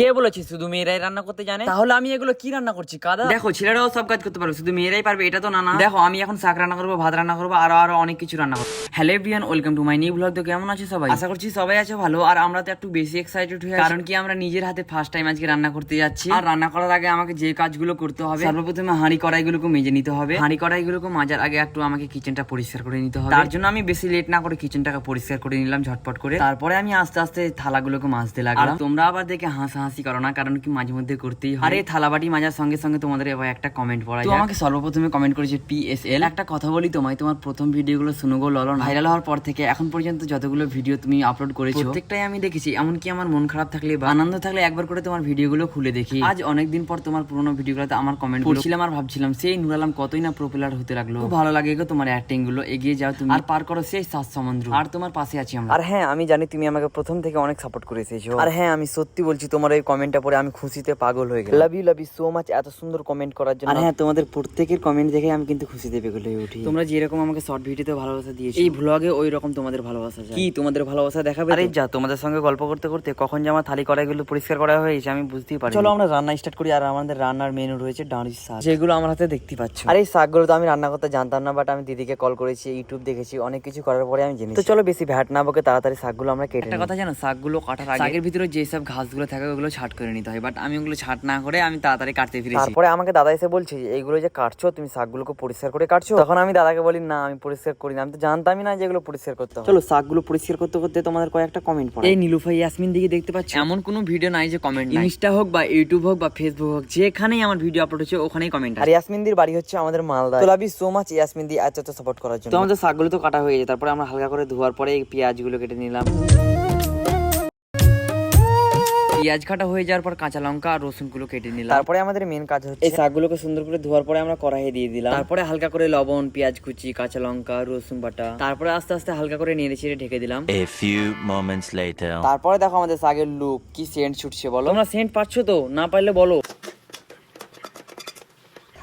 কে বলেছে? শুধু মেয়েরাই রান্না করতে জানে? তাহলে আমি এগুলো কি রান্না করছি কাদা? দেখো ছেলেরাও সব কাজ করতে পারবে শুধু মেয়েরাই পারবে এটা তো না না দেখো আমি এখন শাক রান্না করব ভাত রান্না করব আরও আরও অনেক কিছু রান্না করব। Hello everyone welcome to my new vlog তো কেমন আছে সবাই? আশা করছি সবাই আছে ভালো আর আমরা তো একটু বেশি এক্সাইটেড হয়ে কারণ কি আমরা নিজের হাতে ফার্স্ট টাইম আজকে রান্না করতে যাচ্ছি। আর রান্না করার আগে আমাকে যে কাজগুলো করতে হবে সর্বপ্রথমে হাঁড়ি কড়াইগুলোকে মেজে নিতে হবে। হাঁড়ি কড়াইগুলোকে মাজার আগে একটু আমাকে কিচেনটা পরিষ্কার করে নিতে হবে। তার জন্য আমি বেশি লেট না করে কিচেনটাকে পরিষ্কার করে নিলাম ঝটপট করে। তারপরে আমি আস্তে আস্তে থালাগুলোকে মাজতে লাগলাম। তোমরা আবার দেখে হাসাহাসি করো না কারণ কি মাঝে মধ্যে করতেই হয়। আরে থালা বাটি মাজার সঙ্গে সঙ্গে তোমাদের এবার একটা কমেন্ট পড়া তো আমাকে সর্বপ্রথমে কমেন্ট করেছে পিএসএল একটা কথা বলি তোমায় তোমার প্রথম ভিডিওগুলো শুনো গো ললন ভাইরাল হওয়ার পর থেকে এখন পর্যন্ত যতগুলো ভিডিও তুমি আপলোড করেছ প্রত্যেকটাই আমি দেখেছি এমনকি আমার মন খারাপ থাকলে বা আনন্দ থাকলে একবার করে তোমার ভিডিওগুলো খুলে দেখি। আজ অনেকদিন পর তোমার পুরোনো ভিডিওগুলোতে আমার কমেন্ট করছিলাম আর ভাবছিলাম সেই নুর আলম কতই না পপুলার হতে লাগল। খুব ভালো লাগে গো তোমার অ্যাক্টিংগুলো এগিয়ে যাও তুমি। আর পার করো সেই সাত সমুদ্র আর তোমার পাশে আছি আমরা। আর হ্যাঁ আমি জানি তুমি আমাকে প্রথম থেকে অনেক সাপোর্ট করে এসেছ আর হ্যাঁ আমি সত্যি বলছি তোমার এই কমেন্টটা পড়ে আমি খুশিতে পাগল হয়ে গেলাম। Love you love you so much এত সুন্দর কমেন্ট করার জন্য। আর হ্যাঁ তোমাদের প্রত্যেকের কমেন্ট দেখে আমি কিন্তু খুশিতে পেগল হয়ে উঠি। তোমরা যেরকম আমাকে শর্ট ভিডিওতে ভালোবাসা দিয়েছ। এই ভ্লগে ওই রকম তোমাদের ভালোবাসা চাই। কি তোমাদের ভালোবাসা দেখাবে আরে যা তোমাদের সঙ্গে গল্প করতে করতে কখন যে আমার থালি কড়াইগুলো পরিষ্কার করা হয়েছে আমি বুঝতেই পারি চলো আমরা রান্না স্টার্ট করি আর আমাদের রান্নার মেনু রয়েছে ডাঁড়ির শাক। যেগুলো আমার হাতে দেখতে পাচ্ছ। আরে এই শাকগুলো তো আমি রান্না করতে জানতাম না বাট আমি দিদিকে কল করেছি ইউটিউব দেখেছি অনেক কিছু করার পরে আমি জেনেছি। তো চলো বেশি ভ্যাট না বকে তাড়াতাড়ি শাকগুলো আমরা কেটে। কথা জানো শাকগুলো কাটার আগে শাকের ভিতরে যেসব ঘাসগুলো থাকে ওগুলো ছাট করে নিতে হয় বাট আমি ওগুলো ছাট না করে আমি তাড়াতাড়ি কাটতে ফিরেছি। তারপরে আমাকে দাদা এসে বলছে যে এইগুলো যে কাটছো তুমি শাকগুলোকে পরিষ্কার করে কাটছো? তখন আমি দাদাকে বলি না আমি পরিষ্কার করি না। আমি তো জানতামই না যে এগুলো পরিষ্কার করতে হবে চলো শাকগুলো পরিষ্কার করতে করতে তোমাদের কয়েকটা কমেন্ট পড়ে এই নীলুফা ইয়াসমিন দিকে দেখতে পাচ্ছি? এমন কোনো ভিডিও নাই যে কমেন্ট ইনস্টা হোক বা ইউটিউব হোক বা ফেসবুক হোক যেখানেই আমার ভিডিও আপলোড হচ্ছে ওখানেই কমেন্ট আর ইয়াসমিনদির বাড়ি হচ্ছে আমাদের মালদা তো love you so much Yasmin দি এত এত সাপোর্ট করার জন্য। তো আমাদের শাকগুলো তো কাটা হয়ে যায় তারপরে আমরা হালকা করে ধোয়ার পরে এই পেঁয়াজগুলো কেটে নিলাম। পেঁয়াজ কাটা হয়ে যাওয়ার পর কাঁচা লঙ্কা আর রসুনগুলো কেটে নিলাম। তারপরে আমাদের মেন কাজ হচ্ছে এই শাকগুলোকে সুন্দর করে ধোয়ার পরে আমরা কড়াইয়ে দিয়ে দিলাম। তারপরে হালকা করে লবণ পেঁয়াজ কুচি কাঁচা লঙ্কা রসুন বাটা। তারপরে আস্তে আস্তে হালকা করে নেড়ে চেড়ে ঢেকে দিলাম। এ ফিউ মোমেন্টস লেটার তারপরে দেখো আমাদের শাকের লুক কি সেন্ট ছুটছে বলো? তোমরা সেন্ট পাচ্ছ তো? না পারলে বলো।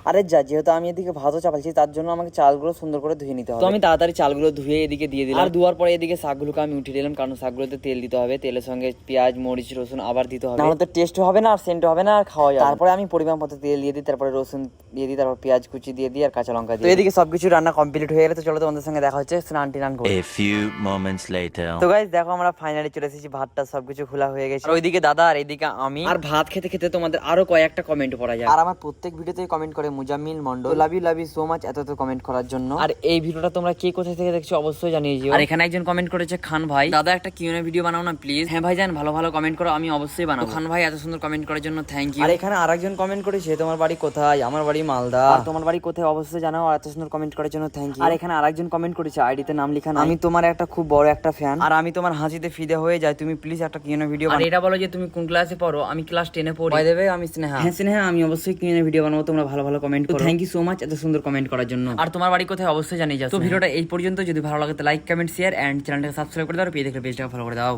আরে যা যেহেতু আমি এদিকে ভাতও চাপালছি তার জন্য আমাকে চালগুলো সুন্দর করে ধুয়ে নিতে হবে তো আমি তাড়াতাড়ি চালগুলো ধুয়ে এদিকে দিয়ে দিলাম। আর ধোয়ার পরে এদিকে শাকগুলোকে আমি উঠিয়ে দিলাম কারণ শাকগুলোতে তেল দিতে হবে তেলের সঙ্গে পেঁয়াজ মরিচ রসুন আবার দিতে হবে। নাহলে তো টেস্ট হবে না আর সেন্ট হবে না আর খাওয়া যাবে তারপরে আমি পরিমাণ মতো তেল দিয়ে দিই তারপরে রসুন দিয়ে দিই তারপর পেঁয়াজ কুচি দিয়ে দিই আর কাঁচা লঙ্কা দিই। তো এদিকে সবকিছু রান্না কমপ্লিট হয়ে গেলে তো চলো তোমাদের সঙ্গে দেখা হচ্ছে স্নান টিনান করে। A few moments later. তো গাইজ দেখো আমরা ফাইনালি চলে এসেছি ভাতটা সবকিছু খোলা হয়ে গেছে। আর ওইদিকে দাদা আর এদিকে আমি। আর ভাত খেতে খেতে তোমাদের আরও কয়েকটা কমেন্ট পড়া যায় আর আমার প্রত্যেক ভিডিওতে কমেন্ট করে Muzammil Mondal love you love you so much এত এত কমেন্ট করার জন্য। আর এই ভিডিওটা তোমরা কে কোথায় থেকে দেখছ অবশ্যই জানিয়ে দিও। আর এখানে একজন কমেন্ট করেছে খান ভাই। দাদা একটা কিউএনএ ভিডিও বানাও না প্লিজ হ্যাঁ ভাই জান ভালো ভালো কমেন্ট করো আমি অবশ্যই বানাবো। খান ভাই এত সুন্দর কমেন্ট করার জন্য থ্যাংক ইউ আর এখানে আরেকজন কমেন্ট করেছে তোমার বাড়ি কোথায়? আমার বাড়ি মালদা। আর তোমার বাড়ি কোথায় অবশ্যই জানাও আর এত সুন্দর কমেন্ট করার জন্য থ্যাংক ইউ আর এখানে আরেকজন কমেন্ট করেছে আইডিতে নাম লেখা আমি তোমার একটা খুব বড় একটা ফ্যান আর আমি তোমার হাসিতে ফিদে হয়ে যাই তুমি প্লিজ একটা কিউএনএ ভিডিও আর এটা বলো যে তুমি কোন ক্লাসে পড়ো? আমি ক্লাস টেনে পড়ি। বাই দেবে আমি স্নেহা। হ্যাঁ স্নেহা আমি অবশ্যই কিনে ভিডিও বানাবো তোমরা ভালো ভালো কমেন্ট করো। থ্যাংক ইউ সো মাচ এত সুন্দর কমেন্ট করার জন্য। আর তোমার বাড়ি কোথায় অবশ্যই জানিয়ে যাও তো ভিডিওটা এই পর্যন্ত যদি ভালো লাগে তো লাইক কমেন্ট শেয়ার অ্যান্ড চ্যানেলটাকে সাবস্ক্রাইব করে দাও আর পেয়ে দেখলে পেজটাকে ফলো করে দাও।